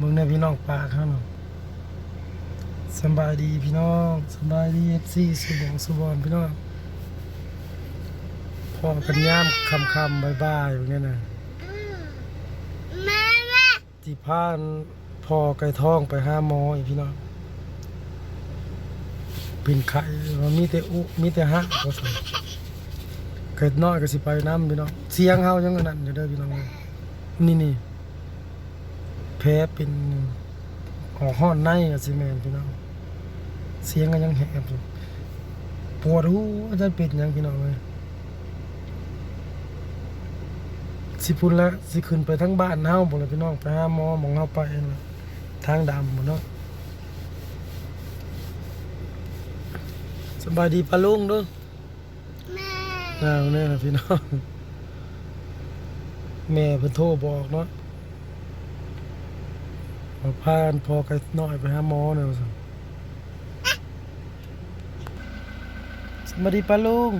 มึงเบิ่งในพี่น้องปลาเขาเนาะสบายดีพี่น้องสบายดีเอฟซีสุบงสุบอนพี่น้องพอกันย่ามคำคำบายบายอย่างเงี้ยนะแม่แม่จีพานพอไก่ท้องไปห้าหมออีกพี่น้องเป็นไข่มีแต่อุมีแต่หักก็สั่นเกิดน้อยก็สิไปน้ำพี่น้องเสียงเฮายังอันนั้นอยู่เด้อพี่น้องนี่นี่ แพ้เป็นออกห้อนในก็สิแม่นพี่น้องเสียงก็ยังแหบอยู่ปวดหูอาจารย์เป็นหยังพี่น้องเลยสิพุ่นแล้วสิขึ้นไปทั้งบ้านเฮาบ่เลยพี่น้องไปหาหมอหมองเฮาไปนั่นล่ะทางดำบ่เนาะสบายดีปะลุงเด้อแม่อ้าวเนี่ยนะพี่น้อง แม่เพิ่นโทรบอกเนาะ ว่าพานพอไกน้อยไปหาหมอเนี่ยสวัสดีป้าลุง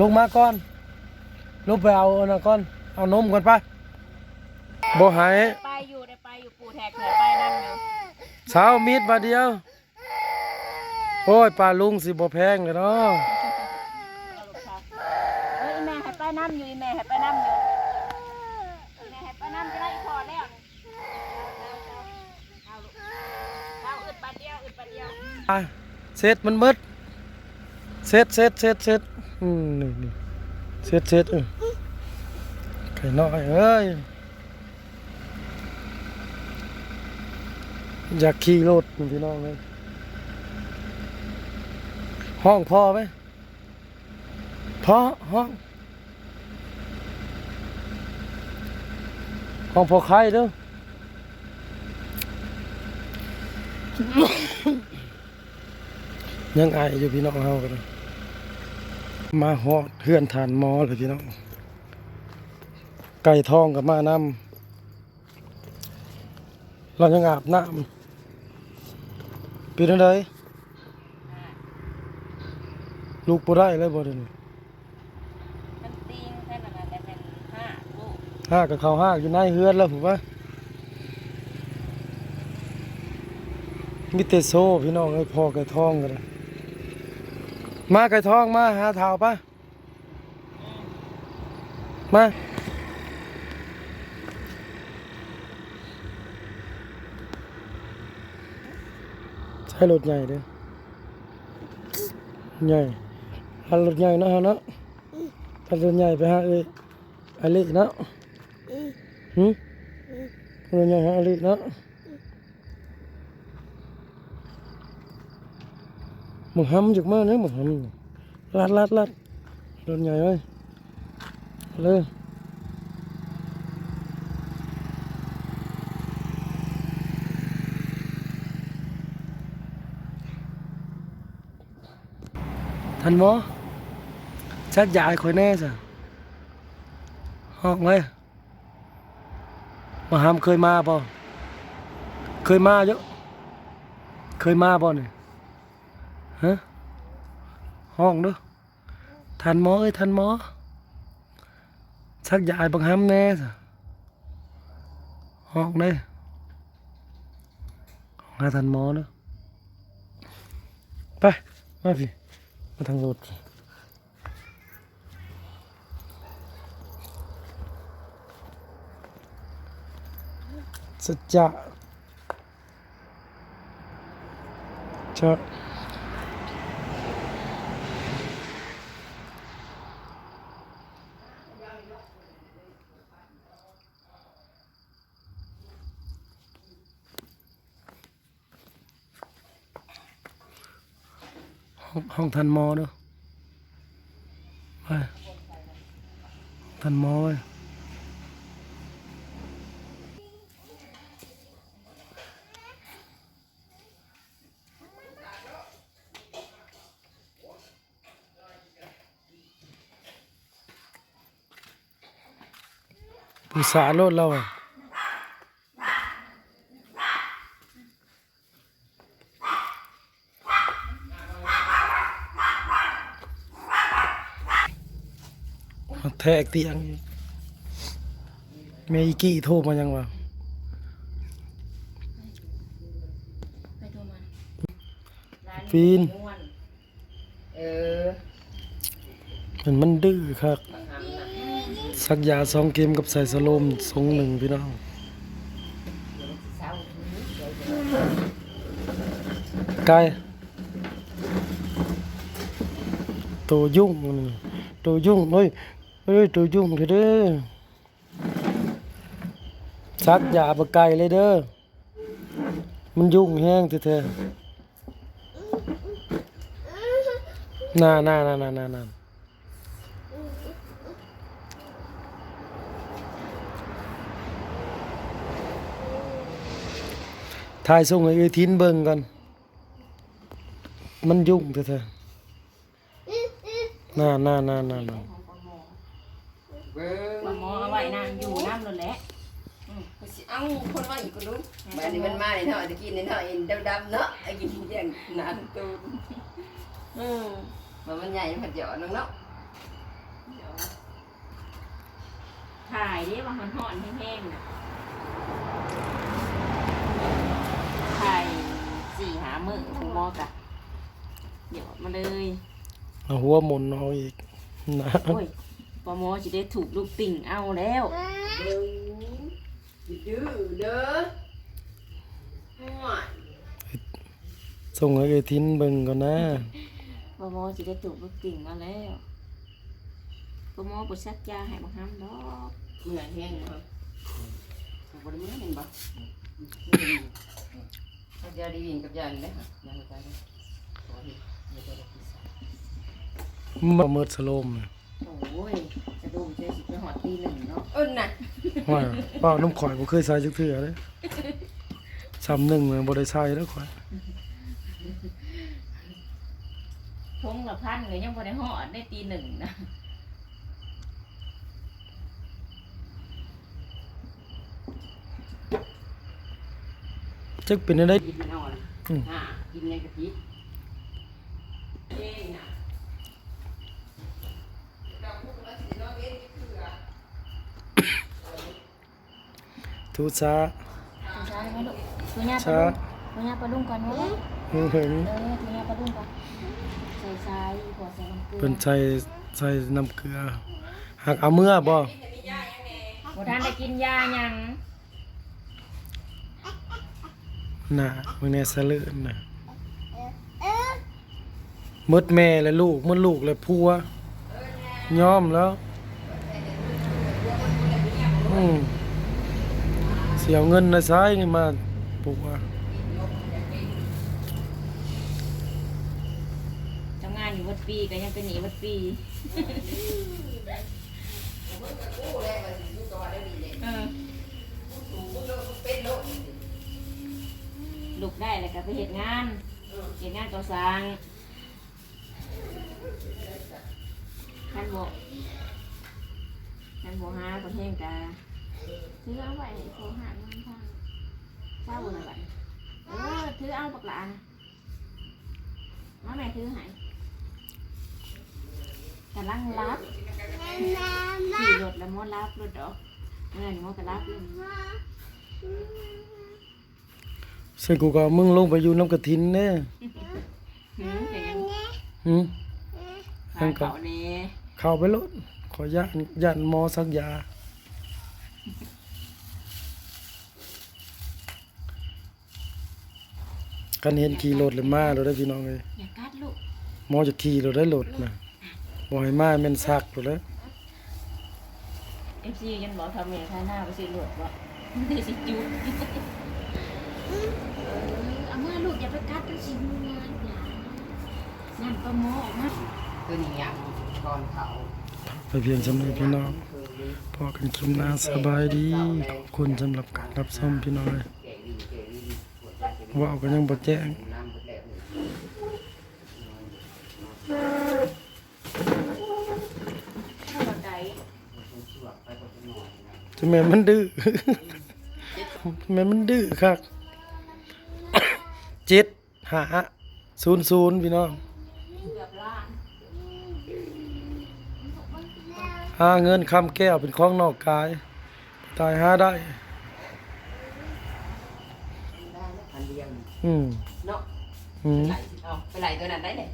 ลงมาก่อนลงไปเอาอันนั้นก่อน เอานมก่อนไปบ่หายไปอยู่ได้ไปอยู่ปู่แทกเหนือไปนั่นอยู่เช้ามีดบาเดียว โอ้ยป้าลุงสิบ่แพงเลยเนาะ เอาลูกชายเฮ้ยอีแม่ให้ไปน้ำอยู่อีแม่ให้ไปน้ำอยู่อีแม่ให้ไปน้ำจะได้พอแล้วเอาลูกเอาอึดปัดเดียวอึดปัด เดียวอะเสร็จมันมืดเสร็จเสร็จเสร็จเสร็จอืมนี่นี่เสร็จเสร็จเออไข่น้อยเอ้ยอยากขี่รถพี่น้องเลยห้องพอไหมพอห้องห้องพอใครเด้อ ยังอายอยู่พี่น้องเฮากันเลยมาฮอดเฮือนฐานหมอเลยพี่น้อง ไก่ทองกับมานำเรายังอาบน้ำเป็นอะไรลูกบ่ได้เลยบ่เดี๋ยวนี้มันตีงแค่นั้นนะแต่เป็นห้าลูกห้ากับเขาห้าอยู่ในเฮือนแล้วผมว่ามีแต่โซ่พี่น้องไอ้ยพอไก่ทองกันเลย มาไก่ทองมาหาเท้าปะมาใช้รถใหญ่เด้อใหญ่หันรถใหญ่เนาะฮะเนาะหันรถใหญ่ไปหาเอ้ยไอเล็กเนาะหืมรถใหญ่หาไอเล็กเนาะ มึงห้ำจากมาเนี่ยมึงห้ำลัดลัดลัดรถใหญ่เว้ยเลยทันหมอชักยายคอยแน่สิห้องเลยมาหามเคยมาป่ะเคยมาเยอะ เคยมาป่ะเนี่ย ฮะห้องเด้วยทันหมอเอ้ยทันหมอชักยายบังห้ามแน่สิห้องเลยห้องหาทันหมอเนาะไปมาพี่มาทางรถสัจจะจ ห้องห้องทันหมอเด้อไปทันหมอไว้ยผู้สารถเราอะ แทกเตียงเมย์กี้โทรมายังวะฟีนเออมันมันดื้อครับ สักยาสองเกมกับใส่สโลมสองหนึ่งพี่น้องไกลตัวยุ่งตัวยุ่งเฮ้ย เฮ้ยตัวยุ่งเถอะเด้อสักยาบะไก่เลยเด้อ มันยุ่งแห้งแท้ๆน่าน่าน่าน่าน่าน่าถ่ายส่งให้เอ้ทินเบิ่งก่อน มันยุ่งแท้ๆน่าน่าน่าน่าน่า ของปลาหมอ เบิ้งปลาหมอเอาไว้นางอยู่น้ำนั่นแหละเขาสิเอ้าคนว่าอีกคนนู้นบ้านนี้มันมาในเนาะตะกี้ในเนาะเอ็นดำๆเนาะไอ้กินอย่างหน้ำตูนอืมมันมันใหญ่มันหยอดน้องเนาะเดี๋ยวถ่ายดิว่ามันห่อนแห้งๆน่ะถ่ายสี่หามือของหมอกะเดี๋ยวมาเลยเอาหัวหมุนเอาอีกนะ โอ้ย ปอมอจะได้ถูกลูกติ่งเอาแล้วเบิ้งดื้อเด้อห่วยส่งให้เอ้ยทินเบิ่งก่อนนะปอมอจะได้ถูกลูกติ่งมาแล้วปอมอปวดชักยาให้บังคับดอกเหนื่อยแห้งเลยครับบริมือเห็นปะยาดีวิ่งกับยาเลยค่ะยาหัวใจเลยขอดีไม่ต้องรักษามาเมิดสโลมน่ะ โอ้ยจะดูเจสิไปหอดตีหนึ่งเนาะเอิ้นน่ะว่าเป้าน้ำข่อยบ่เคยใส่จักเทื่อเลยซ้ำหนึ่งเลยบ่ได้ใส่แล้วข่อยทงละพันเลยยังพอได้หอดได้ตีหนึ่งนะจักเป็นได้กินนอนอืมอ่ากินในกะทิเองน่ะ ทุซาช้าไหมลูกตัวนี้ปลาช้าดุงตัวนี้ปลาดุงก่อนเนาะหึงหึงเออตัวนี้ปลาดุงก่อนใส่ทรายหัวใส่น้ำเกลือเพิ่นใส่ใส่น้ำเกลือหักเอาเมื่อบ่บ่ทันได้กินยาหยังน่ะมื้อนี้สะเลื่อนน่ะหมดแม่และลูกหมดลูกและผัว ยอมแล้ว อืม เสียเงินในซ้ายนี่มาปลูกอะทำงานอยู่วัดปีก็ยังเป็นหนีวัดปีเออลูกได้แล้วก็ไปเฮ็ดงานเฮ็ดงานก่อสร้างคันบ่คันบ่หาประเทศกา ซื้อเอาไว้โทรหาเงินทางเช้าเลยบัดเออถือเอาปักหลานะมาแม่ถือให้กำลังรับขี่รถแล้วมดรับรถดอกเงินมดก็รับเลยซึ่งกูก็เอามึงลงไปอยู่น้ำกระถินแน่หืมแต่ยังหืม ทางเขาเน่เข้าไปโลดขอย่านย่านหมอสักยา กันเห็นขี่รถเลยมาเราได้อพี่น้องเลยอย่ากัดลูกหมอจะขี่เราได้รถนะบ่ให้มาแม่นซักเราแล้วเอฟซียันบอกทำเมียท่าหน้าไปสิหลวดบ่ไม่ได้สิจุ๊บเออเอามาลูกอย่าไปกัดตัวสิมืองานอย่านั่นก็โมออกมาตัวนี้ยังก่อนเขาไปเพียงสำหรับพี่น้อง พอกันคลิปหน้าสบายดี ขอบคุณสำหรับการรับชมพี่น้อยว่าวก็ยังบ่แจ้งน้ำไดจะแม่มันดื้อแม่มันดื้อครับเจ็ดหาศูนย์ศูนย์พี่น้อง เกือบล้าน หาเงินคำแก้วเป็นของนอกกายตายหาได้ ได้แล้วพันเดียวอืมเนาะอืมไหลเอาไปไหลตัวนั้นได้เนี่ย